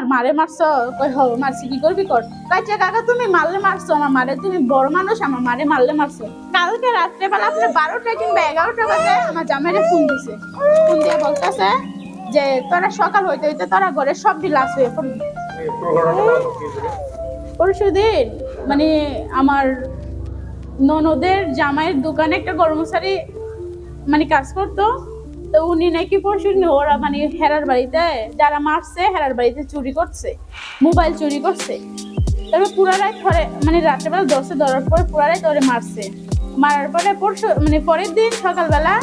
আমার মারে মারছো কই হো মারছি কি করবি কর? কাইচা কাকা তুমি মারলে মারছো আমার মারে তুমি বড় মানুষ আমার মারে মারলে মারছো। কালকে রাত্রেবেলা আপনি বারোটা কিংবা এগারোটা বাজে আমার জামাইরে ফোন দিছে। ফোন দিয়ে বলতেছে যে তোরা সকাল হইতে হইতে তোরা ঘরে সব বিলাস হয়ে পড়বি পরশুদিন মানে আমার ননদের জামাইয়ের দোকানে একটা কর্মচারী মানে কাজ করতো। তো উনি নাকি পরশু ওরা মানে হেরার বাড়িতে, যারা মারছে হেরার বাড়িতে চুরি করছে, মোবাইল চুরি করছে। তারপর পুরারাই ধরে মানে রাত্রেবেলা দশে ধরার পরে পুরারাই ধরে মারছে। মারার পরে পরশু মানে পরের দিন সকালবেলা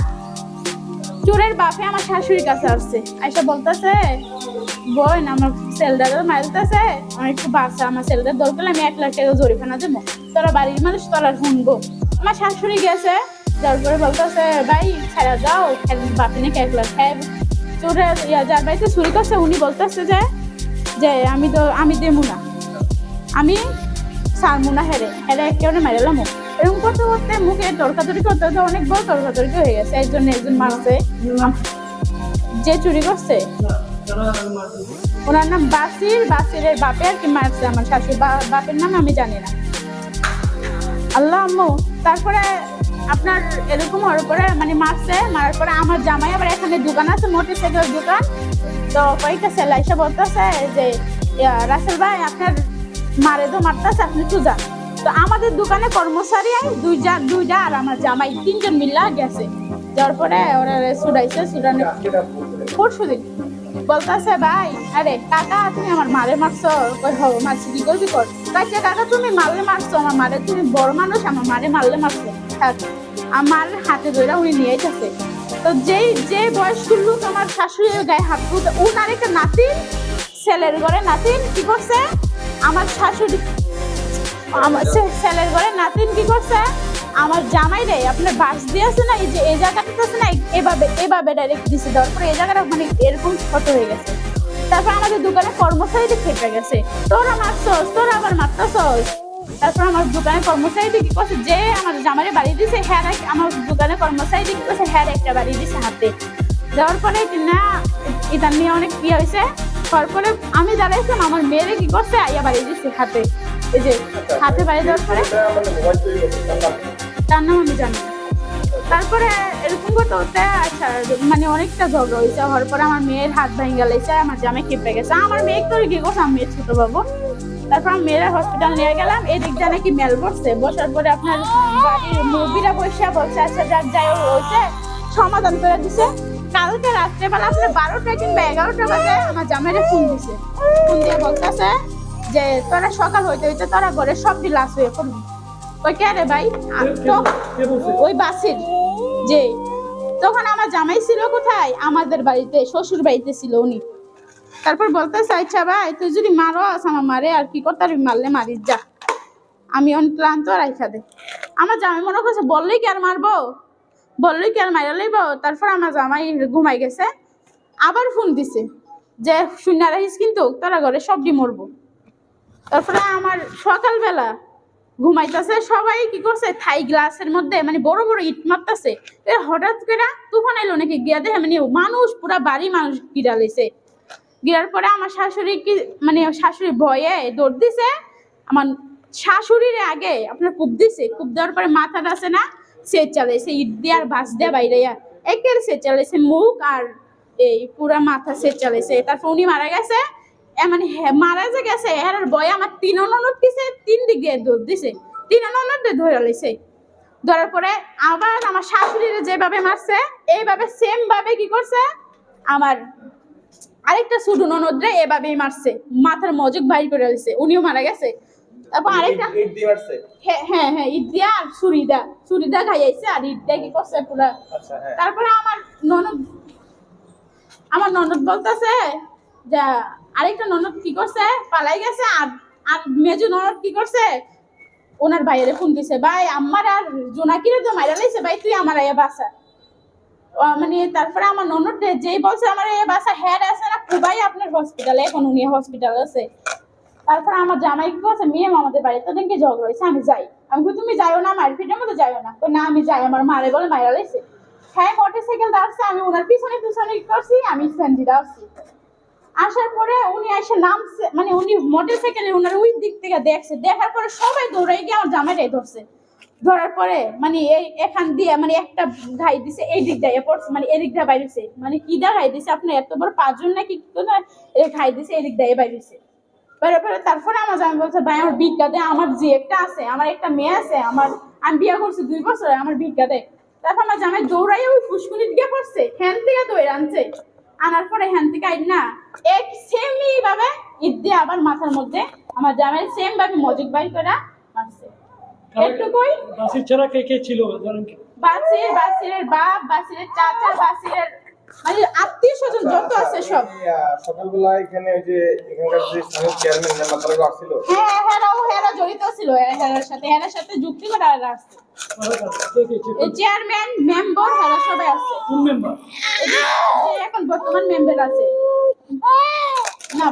চোরের বাপে আমার শাশুড়ির কাছে আসছে। আইসা বলতেছে, বোন, আমার সেলদারও মারতেছে আমার একটু বাসা আমার সেলদার দরকার আমি এক লাখ টাকা জরিমানা দেবো। তোরা বাড়ির মানুষ তোরা শুনব। আমার শাশুড়ি গেছে যার পরে বলতেছে ভাই, ছেড়া যাও বাপি নাকি এক লাখ খাই চোরে যার বাড়িতে চুরি করছে, উনি বলতেছে যে যে আমি তো, আমি দেবো না। আমি সারমু না হেরে হেরে একেবারে মেরেলাম এরকম করতে করতে মুখে তর্কাতরি করতে করতে অনেক বড় তর্কাতরি হয়ে গেছে। একজন একজন মারছে যে চুরি করছে, ওনার নাম বাসির, বাসিরের বাপে আর কি মারছে আমার শাশুড়ি বাপের নাম আমি জানি না। আল্লাহ আম্মু, তারপরে আপনার এরকম হওয়ার পরে মানে মারছে, মারার পরে আমার জামাই আবার এখানে দোকান আছে মোটর সাইকেলের দোকান। তো কয়েকটা সেলাই এসে বলতেছে যে রাসেল ভাই, আপনার মারে তো মারতেছে, আপনি তো যান। তো আমাদের দোকানে কর্মচারী দুইটা দুইটা আর আমার জামাই, তিনজন মিল্লা গেছে। যাওয়ার পরে ওরা সুডাইছে সুডানে পরশু দিন। বলতেছে, ভাই, আরে কাকা তুমি আমার মারে মারছো, কই হো, মারছি, কি করবি কর? কাছে কাকা, তুমি মারলে মারছো আমার মারে। তুমি বড় মানুষ, আমার মারে মারলে মারছো। থাক আমার হাতে ধরে উনি নিয়ে যাচ্ছে। তো যেই যে বয়স্ক লোক আমার শাশুড়ির গায়ে হাত তুলতে উনার একটা নাতিন ছেলের ঘরে নাতিন কি করছে? আমার শাশুড়ি আমার ছেলের ঘরে নাতিন কি করছে? আমার জামাই রে, আপনার বাস দিয়েছে না, এই যে এই জায়গাটা না, এভাবে এভাবে ডাইরেক্ট দিছে। দেওয়ার পরে এই জায়গাটা মানে এরকম ছোট হয়ে গেছে। তারপর আমাদের দোকানে কর্মচারীতে খেপে গেছে। তোরা মারছস, তোরা আবার মারতাছস। তারপর আমার দোকানে কর্মচারীতে কি করছে যে আমার জামারে বাড়ি দিছে হ্যাঁ আমার দোকানে কর্মচারীতে কি করছে হ্যাঁ একটা বাড়ি দিছে হাতে। দেওয়ার পরে না এটা নিয়ে অনেক কি হয়েছে তারপরে আমি দাঁড়াইছিলাম, আমার মেয়েরে কি করছে, আইয়া বাড়ি দিছে হাতে। এই যে, হাতে বাড়ি দেওয়ার পরে তার নাম আমি জানি না। তারপরে এরকম করতে আচ্ছা মানে অনেকটা ঝগড়া হয়েছে, হওয়ার পরে আমার মেয়ের হাত ভেঙে গেলেছে আমার জামে কেঁপে গেছে। আমার মেয়ে তো কি করছে আমার মেয়ের ছোট বাবু। তারপর আমি মেয়েরা হসপিটাল নিয়ে গেলাম, এদিক নাকি মেল বসছে বসার পরে আপনার বাড়ির মুরগিরা বসে বলছে আচ্ছা যাক, যাই হয়েছে। সমাধান করে দিছে। কালকে রাত্রেবেলা আপনার বারোটা কিংবা এগারোটা বাজে আমার জামাইরে ফোন দিছে। ফোন দিয়ে বলতেছে যে, তোরা সকাল হইতে হইতে তোরা ঘরে সব বিলাস হয়ে পড়বি। ওই কে রে ভাই? আর তো ওই বাসির যে তখন আমার জামাই ছিল কোথায়? আমাদের বাড়িতে শ্বশুর বাড়িতে ছিল উনি। তারপর বলতে চাইছা ভাই তুই যদি মারো আমার মারে আর কি করতে মারলে মারিস যা। আমি অনেক ক্লান্ত রাইখা দে। আমার জামাই মনে করছে বললেই কি আর মারবো? বললেই কি আর মারা লইব? তারপর আমার জামাই ঘুমাই গেছে। আবার ফোন দিছে যে শূন্য রাখিস কিন্তু তোরা ঘরে সবজি মরবো। তারপরে আমার সকালবেলা ঘুমাইতেছে, সবাই কি করছে? থাই গ্লাসের মধ্যে মানে বড় বড় ইট মারতেছে। হঠাৎ করে তুফান এলো নাকি? গিয়া দেখে মানে মানুষ, পুরা বাড়ি মানুষ গিরা লইছে। গিরার পরে আমার শাশুড়ি কি মানে শাশুড়ি ভয়ে দৌড় দিছে। আমার শাশুড়ির আগে আপনার কূপ দিছে। কূপ দেওয়ার পরে মাথাটা আছে না সে চালাইছে, ইট দিয়ে আর বাস দিয়ে বাইরে একের সে চালাইছে, মুখ আর এই পুরা মাথা সে চালাইছে। তারপর উনি মারা গেছে। মানে মারা যে গেছে এর বয় আমার তিন অননত দিছে তিন দিক দিয়ে দিছে। তিন অননত দিয়ে ধরে লইছে ধরার পরে আবার আমার শাশুড়িরে যেভাবে মারছে এইভাবে সেম ভাবে কি করছে আমার আরেকটা ছোট ননদরে এভাবেই মারছে। মাথার মজক বাইর করে দিছে উনিও মারা গেছে। তারপর আরেকটা হ্যাঁ হ্যাঁ হ্যাঁ ইদিয়া আর সুরিদা। সুরিদা খাইয়াইছে আর ইদা কি করছে পুরা। আচ্ছা হ্যাঁ। তারপরে আমার ননদ আমার ননদ বলতেছে যে আরেকটা ননদ কি করছে? পালাই গেছে। আর আর মেজু ননদ কি করছে? ওনার বাইরে ফোন দিছে, ভাই, আমার আর জোনাকিরে তো মাইরা লাইছে, ভাই, তুই আমার আয়া বাসা মানে তারপরে আমার ননদ যেই বলছে, আমার এ বাসা হেড আছে না, খুবাই আপনার হসপিটালে এখন উনি হসপিটাল আছে। তারপরে আমার জামাই কি করছে, মেয়ে, আমাদের বাড়িতে দেখে ঝগড়া হয়েছে আমি যাই। আমি তুমি যাইও না, মারপিটের মধ্যে যাইও না। তো না, আমি যাই, আমার মারে বলে মাইরা লাইছে। হ্যাঁ মোটর সাইকেল দাঁড়ছে আমি ওনার পিছনে পিছনে করছি, আমি স্যান্ডি দাঁড়ছি আসার পরে উনি এসে নামছে মানে উনি মোটর সাইকেলে উনার ওই দিক থেকে দেখছে, দেখার পরে সবাই দৌড়াই গিয়ে আমার জামাইটাই ধরছে। ধরার পরে মানে এই এখান দিয়ে মানে একটা ঘাই দিছে, এই দিক দিয়ে পড়ছে মানে এদিক দিয়ে বাইরেছে। মানে কি দা ঘাই দিছে? আপনি এত বড় পাঁচজন নাকি কি করে এই ঘাই দিছে, এদিক দিয়ে বাইরেছে পরে পরে তারপরে আমার জামাই বলছে, ভাই, আমার বিজ্ঞাতে আমার যে একটা আছে, আমার একটা মেয়ে আছে, আমার, আমি বিয়ে করছি দুই বছর, আমার বিজ্ঞাতে তারপর আমার জামাই দৌড়াই ওই ফুসকুনি দিকে পড়ছে হ্যান থেকে দৌড়ে আনছে। আনার পরে হ্যান থেকে আই না এক সেমই ভাবে ঈদ দিয়ে আবার মাথার মধ্যে আমার জামাই সেম ভাবে মজিদ বাই করে মারছে বাসির ছাড়া কে কে ছিল বাসির বাসিরের বাপ বাসিরের চাচা বাসিরের মানে আত্মীয় স্বজন যত আছে সব। আহ, সকালবেলা এখানে ওই যে এখানকার যে স্থানীয় চেয়ারম্যান মেম্বার আসছিল। হ্যাঁ হেরাও হেরা জড়িত ছিল। হেরার সাথে হেরার সাথে যুক্তি করে আসছে। চেয়ারম্যান মেম্বার হেরা সবাই আছে? কোন মেম্বার এখন বর্তমান মেম্বার আছে। না